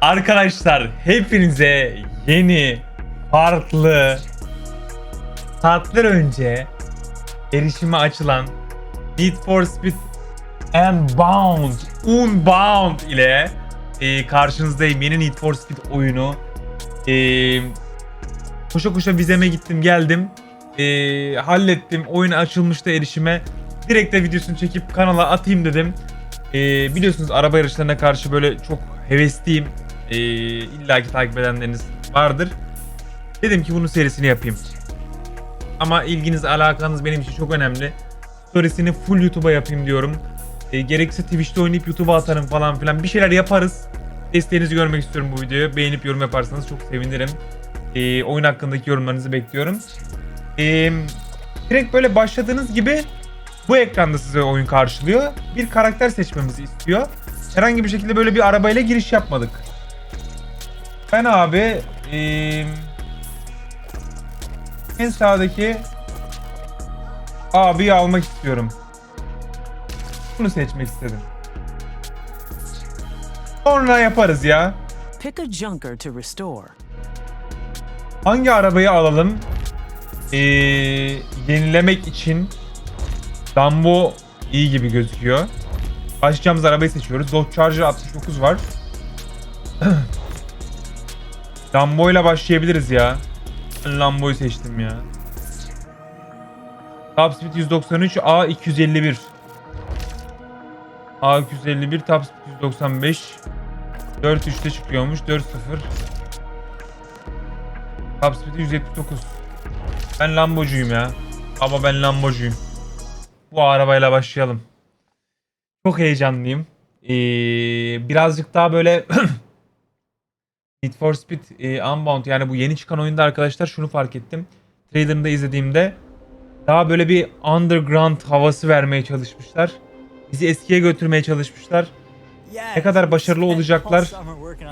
Arkadaşlar hepinize yeni, farklı, saatler önce erişime açılan Need for Speed Unbound, Unbound ile e, karşınızdayım. Yeni Need for Speed oyunu. E, koşa koşa vizeme gittim geldim. E, hallettim. Oyun açılmıştı erişime. Direkt de videosunu çekip kanala atayım dedim. E, biliyorsunuz araba yarışlarına karşı böyle çok hevesliyim. E, İlla ki takip edenleriniz vardır. Dedim ki bunun serisini yapayım. Ama ilginiz alakanız benim için çok önemli. Storiesini full YouTube'a yapayım diyorum. E, gerekirse Twitch'te oynayıp YouTube'a atarım falan filan. Bir şeyler yaparız. Desteğinizi görmek istiyorum bu videoya. Beğenip yorum yaparsanız çok sevinirim. E, oyun hakkındaki yorumlarınızı bekliyorum. E, direkt böyle başladığınız gibi bu ekranda size oyun karşılıyor. Bir karakter seçmemizi istiyor. Herhangi bir şekilde böyle bir arabayla giriş yapmadık. Ben abi e, en sağdaki abiyi almak istiyorum. Bunu seçmek istedim. Sonra yaparız ya. Pick a junker to restore. Hangi arabayı alalım? Ee, yenilemek için Lambo iyi gibi gözüküyor. Başlayacağımız arabayı seçiyoruz. Dodge Charger 69 var. Lambo ile başlayabiliriz ya. Ben Lambo'yu seçtim ya. Top speed 193, A 251. A 251, top speed 195. 4 3'te çıkıyormuş. 4 0. Top speed 179. Ben Lambocuyum ya. Ama ben Lambocuyum. Bu arabayla başlayalım. Çok heyecanlıyım. Ee, birazcık daha böyle Need for Speed e, Unbound yani bu yeni çıkan oyunda arkadaşlar şunu fark ettim. Trailer'ını da izlediğimde daha böyle bir underground havası vermeye çalışmışlar. Bizi eskiye götürmeye çalışmışlar. Ne kadar başarılı olacaklar,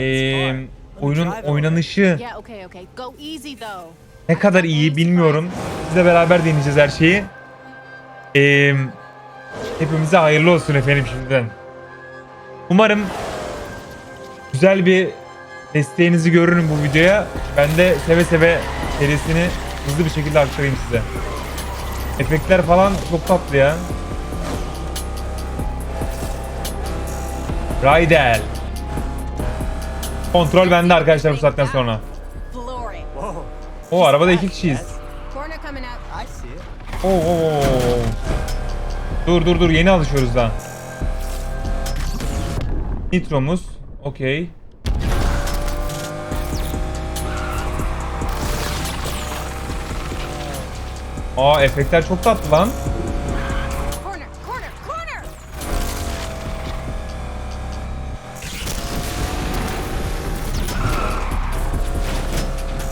Ee, oyunun oynanışı ne kadar iyi bilmiyorum. Sizle beraber deneyeceğiz her şeyi. Ee, hepimize hayırlı olsun efendim şimdiden. Umarım güzel bir desteğinizi görürüm bu videoya. Ben de seve seve serisini hızlı bir şekilde aktarayım size. Efektler falan çok tatlı ya. Raidel. Kontrol bende arkadaşlar bu saatten sonra. O arabada iki kişiyiz. Oo. Dur dur dur yeni alışıyoruz daha. Nitromuz. Okey. Aa efektler çok tatlı lan.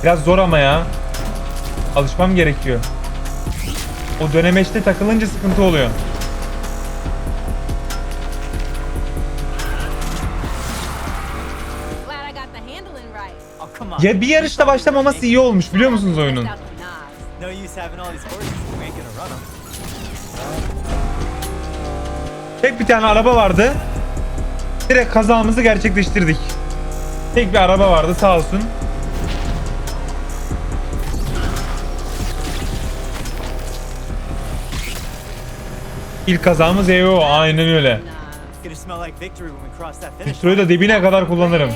Biraz zor ama ya. Alışmam gerekiyor. O dönemeçte takılınca sıkıntı oluyor. Glad I got the handling right. Oh, come on. Ya bir yarışta başlamaması iyi olmuş biliyor musunuz oyunun? Use having all these horses we ain't gonna run them. Tek bir tane araba vardı. Direkt kazamızı gerçekleştirdik. Tek bir araba vardı sağ olsun. İlk kazamız EO aynen öyle. Line. da dibine kadar kullanırım.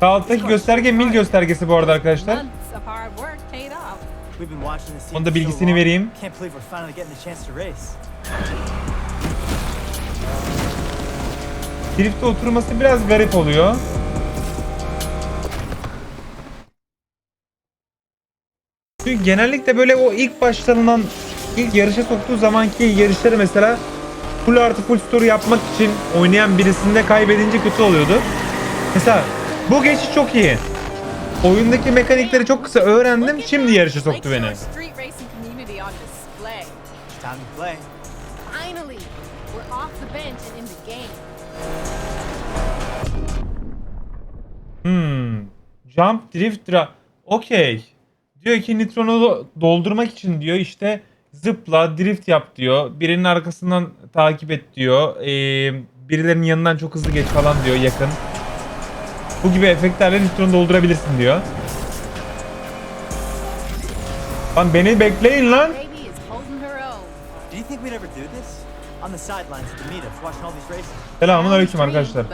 Sağ alttaki gösterge mil göstergesi bu arada arkadaşlar. Onun da bilgisini vereyim. Drift'te oturması biraz garip oluyor. Çünkü genellikle böyle o ilk başlanılan ilk yarışa soktuğu zamanki yarışları mesela full artı full story yapmak için oynayan birisinde kaybedince kötü oluyordu. Mesela bu geçiş çok iyi. Oyundaki mekanikleri çok kısa öğrendim. Şimdi yarışa soktu beni. Hmm. Jump drift dra... Okey. Diyor ki nitronu do- doldurmak için diyor işte zıpla drift yap diyor. Birinin arkasından takip et diyor. Ee, birilerinin yanından çok hızlı geç falan diyor yakın. Bu gibi efektlerle nitronu doldurabilirsin diyor. Lan beni bekleyin lan. Selamun aleyküm arkadaşlar.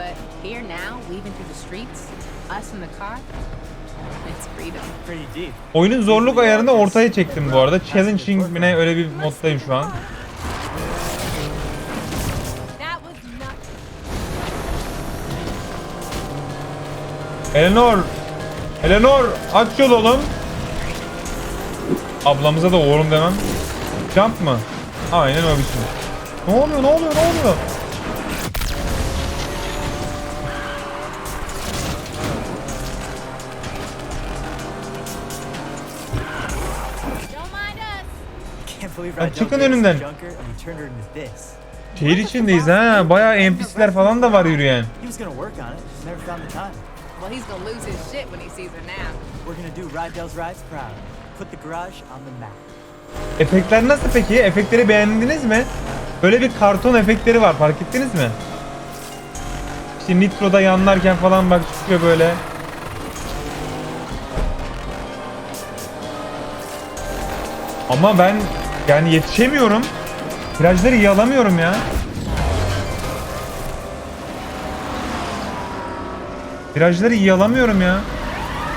Oyunun zorluk ayarını ortaya çektim bu arada. Challenging mi ne öyle bir moddayım şu an. Eleanor! Eleanor! Aç yol oğlum. Ablamıza da oğlum demem. Jump mı? Aynen o biçim. Ne oluyor ne oluyor ne oluyor? I çıkın önümden. Şehir içindeyiz ha. Bayağı NPC'ler falan da var yürüyen. Well, he's gonna lose his shit when he sees her now. We're gonna do Rydell's Rides proud. Put the garage on the map. Efektler nasıl peki? Efektleri beğendiniz mi? Böyle bir karton efektleri var fark ettiniz mi? İşte Nitro'da yanlarken falan bak çıkıyor böyle. Ama ben yani yetişemiyorum. Virajları iyi alamıyorum ya. Virajları iyi alamıyorum ya.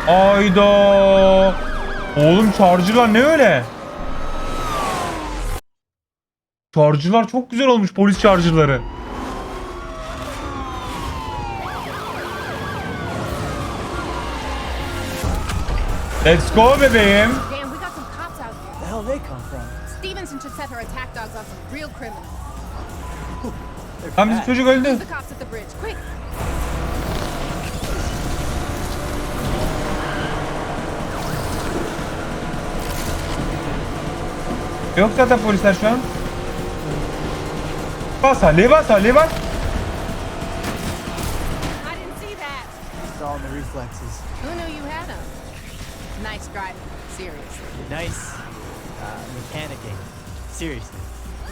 Ayda. Oğlum charger'lar ne öyle? Charger'lar çok güzel olmuş polis charger'ları. Let's go bebeğim. Damn, we got some Yok zaten polisler şu an. Bas Ali bas Ali bas. I didn't see that. It's all in the reflexes. Who knew you had them? Nice driving, seriously. Nice uh, mechanicking. Seriously.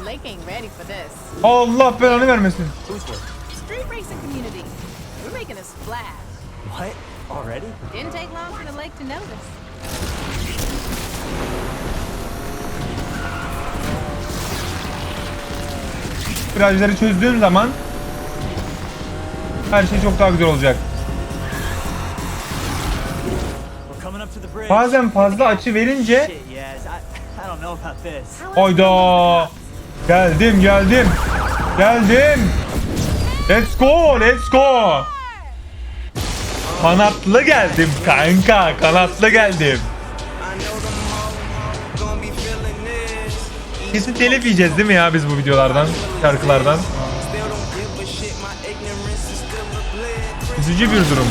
Lake ain't ready for this. Allah belanı vermesin. Who's work? Street racing community. We're making a splash. What? Already? Didn't take long for the lake to notice. Virajları çözdüğün zaman her şey çok daha güzel olacak. Bazen fazla açı verince. Hayda. Geldim geldim. Geldim. Let's go let's go. Kanatlı geldim kanka kanatlı geldim. Kesin telif yiyeceğiz değil mi ya biz bu videolardan, şarkılardan? Üzücü bir durum.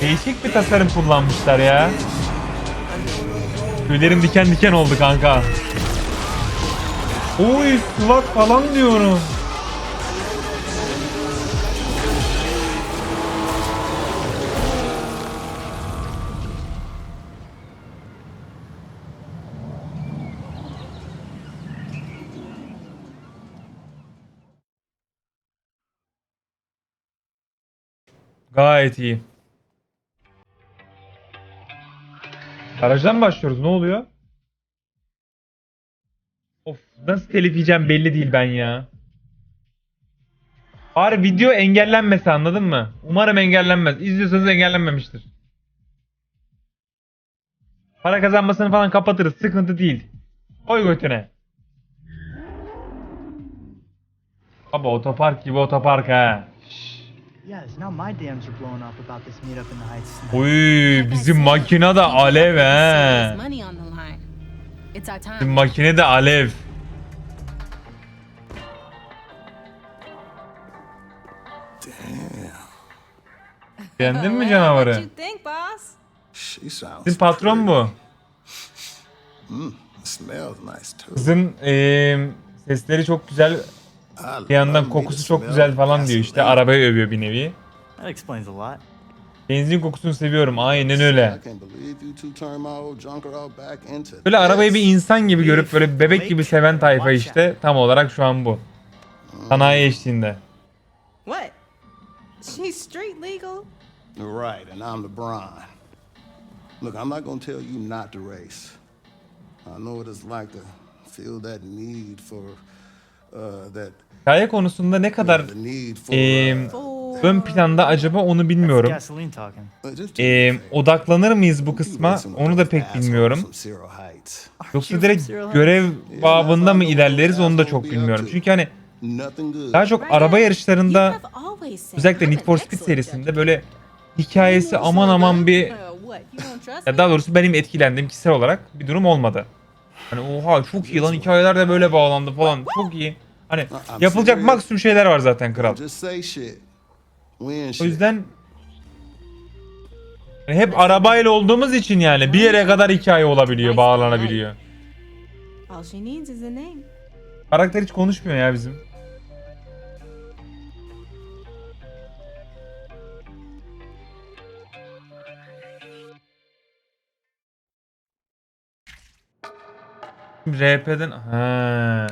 Değişik bir tasarım kullanmışlar ya. Tüylerim diken diken oldu kanka. Oy SWAT falan diyorum. Gayet iyi. Garajdan başlıyoruz? Ne oluyor? Of nasıl telif yiyeceğim belli değil ben ya. Bari video engellenmese anladın mı? Umarım engellenmez. İzliyorsanız engellenmemiştir. Para kazanmasını falan kapatırız. Sıkıntı değil. Koy götüne. Baba otopark gibi otopark ha. Yes, now my dams are blowing up about this meetup in the Heights tonight. Uy bizim makine de alev he. It's our Bizim time. makine de alev. Beğendin mi canavarı? What you think, boss? She sounds. Sizin patron bu. Smells nice too. Kızın eee, sesleri çok güzel. I Bir yandan kokusu çok smell güzel falan diyor işte. gasoline. Arabayı övüyor bir nevi. That explains a lot. Benzin kokusunu seviyorum. Aynen öyle. Böyle arabayı bir insan gibi görüp böyle bebek gibi seven tayfa işte. Tam olarak şu an bu. Sanayi eşliğinde. What? She's street legal? Right, and I'm LeBron. Look, I'm not gonna tell you not to race. I know what it's like to feel that need for uh, that Hikaye konusunda ne kadar the ön planda acaba onu bilmiyorum. favor. odaklanır mıyız bu kısma onu da pek bilmiyorum. Yoksa direkt görev babında mı ilerleriz onu da çok bilmiyorum. Çünkü hani daha çok araba yarışlarında özellikle Need for Speed serisinde böyle hikayesi aman aman bir ya daha doğrusu benim etkilendiğim kişisel olarak bir durum olmadı. Hani oha çok iyi lan hikayeler de böyle bağlandı falan çok iyi. Hani yapılacak maksimum şeyler var zaten kral. O shit. yüzden hani hep arabayla olduğumuz için yani bir yere kadar hikaye olabiliyor, bağlanabiliyor. All she needs is a name. Karakter hiç konuşmuyor ya bizim. RP'den ha.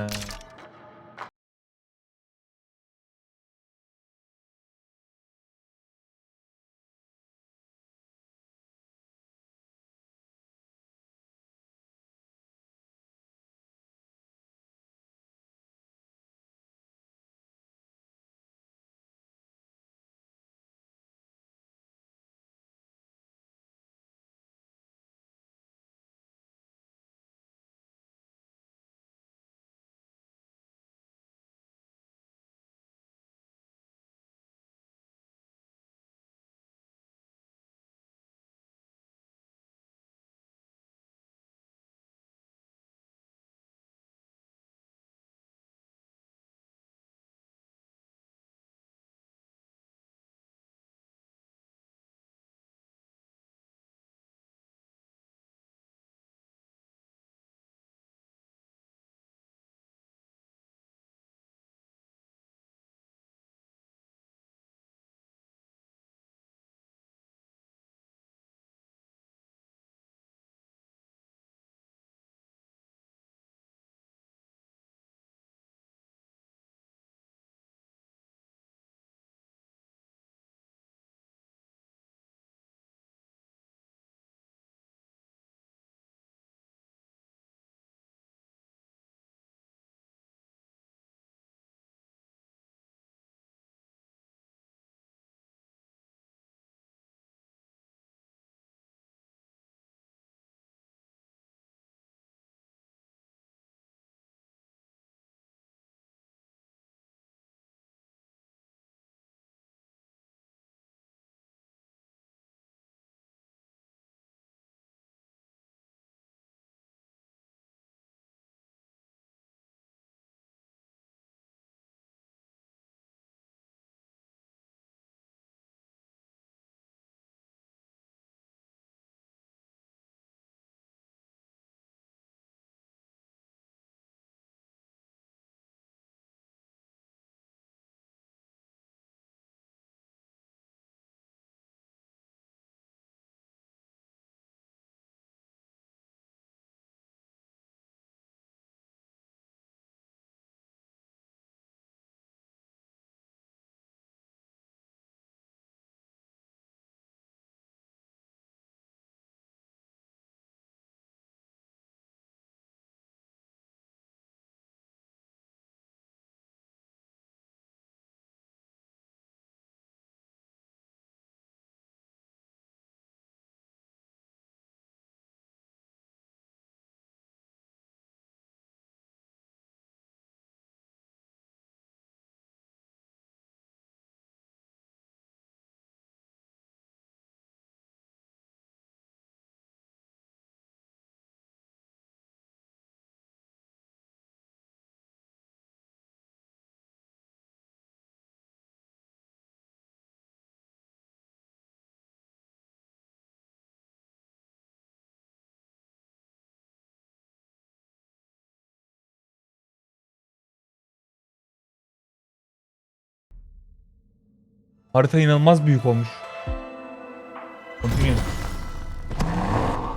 Harita inanılmaz büyük olmuş.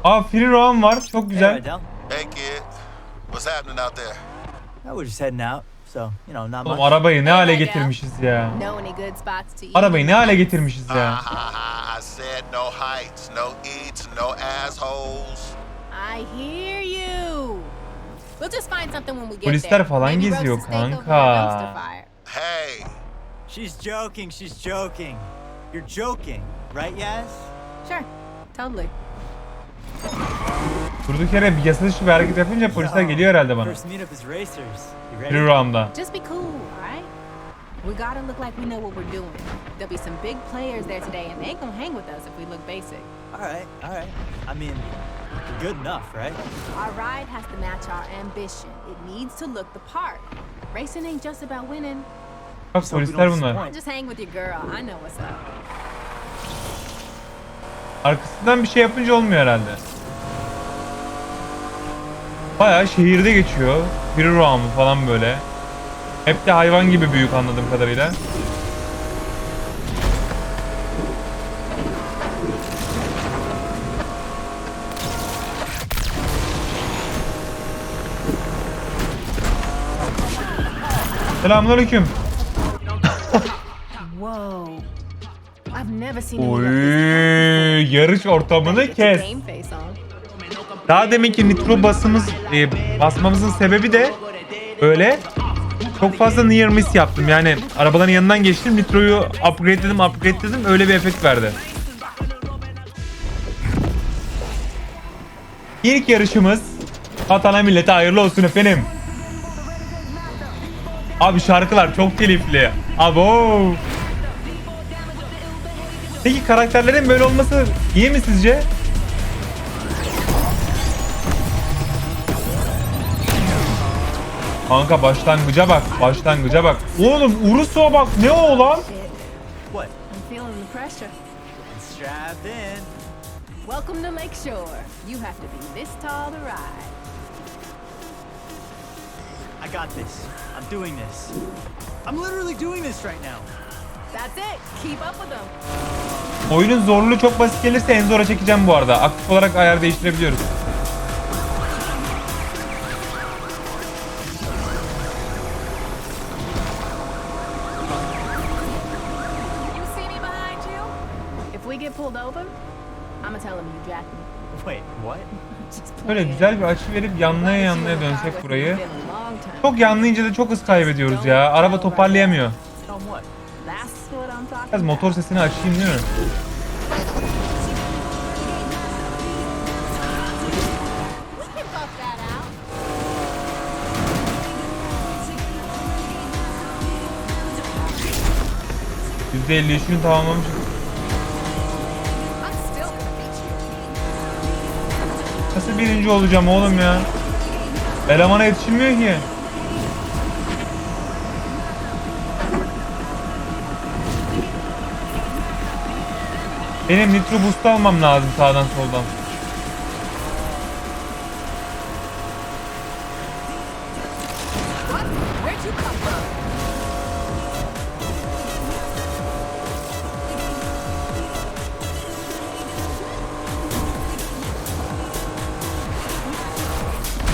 Aa free roam var. Çok Hey, güzel. Hey, kid. What's happening out there? We're just heading out, so you know, not Oğlum much. arabayı ne hale getirmişiz ya. Know any good spots to eat? Arabayı ne hale getirmişiz ya. I said no heights, no eats, no assholes. I hear you. We'll just find something when we get Polisler there. falan Maybe roast geziyor a steak over a kanka. dumpster fire. Hey, She's joking. She's joking. You're joking, right, Yaz? Sure, totally. Durduk yere bir yasa dışı bir hareket yapınca polisler geliyor herhalde bana. First meetup is racers. You ready? Free roam'da. Just be cool, alright? We gotta look like we know what we're doing. There'll be some big players there today, and they ain't gonna hang with us if we look basic. All right, all right. I mean, good enough, right? Our ride has to match our ambition. It needs to look the part. Racing ain't just about winning. Bak polisler bunlar. disappoint. Just hang with your girl. I know what's up. Arkasından bir şey yapınca olmuyor herhalde. Bayağı şehirde geçiyor. Free roam falan böyle. Hep de hayvan gibi büyük anladığım kadarıyla. Selamünaleyküm. Oy, yarış ortamını kes. Daha deminki nitro basımız e, basmamızın sebebi de böyle çok fazla near miss yaptım. Yani arabaların yanından geçtim. Nitro'yu upgrade'ledim, upgrade'ledim. Öyle bir efekt verdi. İlk yarışımız Katana millete hayırlı olsun efendim. Abi şarkılar çok telifli. Abo. Peki karakterlerin böyle olması iyi mi sizce? Kanka başlangıca bak, başlangıca bak. Oğlum Urus'a bak ne o lan? Welcome to Lakeshore. You have to be this tall to ride. I got this. I'm doing this. I'm literally doing this right now. Oyunun zorluğu çok basit gelirse en zora çekeceğim bu arada. Aktif olarak ayar değiştirebiliyoruz. You see me behind you? If we get pulled over, I'ma tell him you jacked me. Wait, what? Just Böyle güzel bir açı verip yanlaya yanlaya dönsek burayı. Çok yanlayınca da çok hız kaybediyoruz ya. Araba toparlayamıyor. Biraz motor sesini açayım değil mi? We can buff that out. %53'ünü tamamlamışım. I'm still gonna beat you. Nasıl birinci olacağım oğlum ya? Elemana yetişilmiyor ki. Benim nitro boost almam lazım sağdan soldan.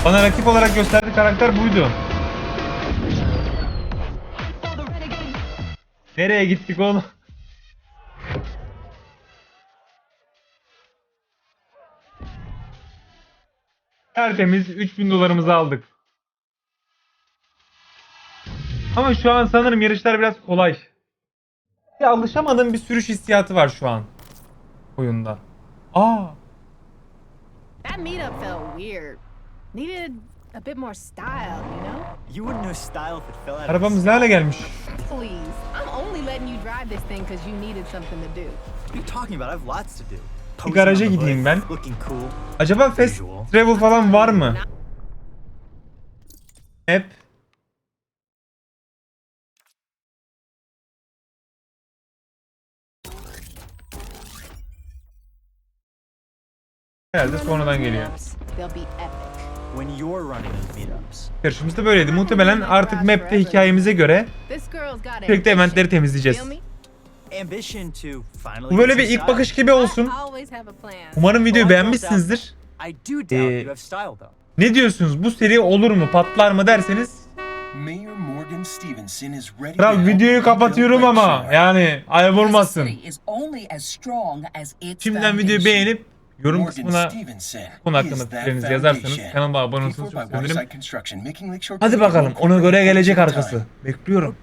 Bana rakip olarak gösterdiği karakter buydu. Nereye gittik oğlum? Tertemiz 3000 dolarımızı aldık. Ama şu an sanırım yarışlar biraz kolay. Bir alışamadığım bir sürüş hissiyatı var şu an oyunda. Aa, That meetup felt weird. Needed a bit more style, you know? You wouldn't know style if it fell out arabamız ne hale gelmiş? Please. I'm only letting you drive this thing because you needed something to do. What are you talking about? I have lots to do. Bir garaja gideyim ben. Acaba fast travel falan var mı? Hep. Herhalde sonradan geliyor. Yarışımız da böyleydi. Muhtemelen artık map'te hikayemize göre sürekli eventleri temizleyeceğiz. Bu böyle bir ilk style. bakış gibi olsun. Umarım videoyu beğenmişsinizdir. I do doubt you have style, though. Ne diyorsunuz? Bu seri olur mu? Patlar mı derseniz Kral videoyu kapatıyorum ama yani ayıp olmasın. Şimdiden videoyu beğenip yorum kısmına konu hakkında fikirlerinizi yazarsanız kanalıma abone olursanız çok sevinirim. Hadi bakalım ona göre gelecek arkası. Bekliyorum.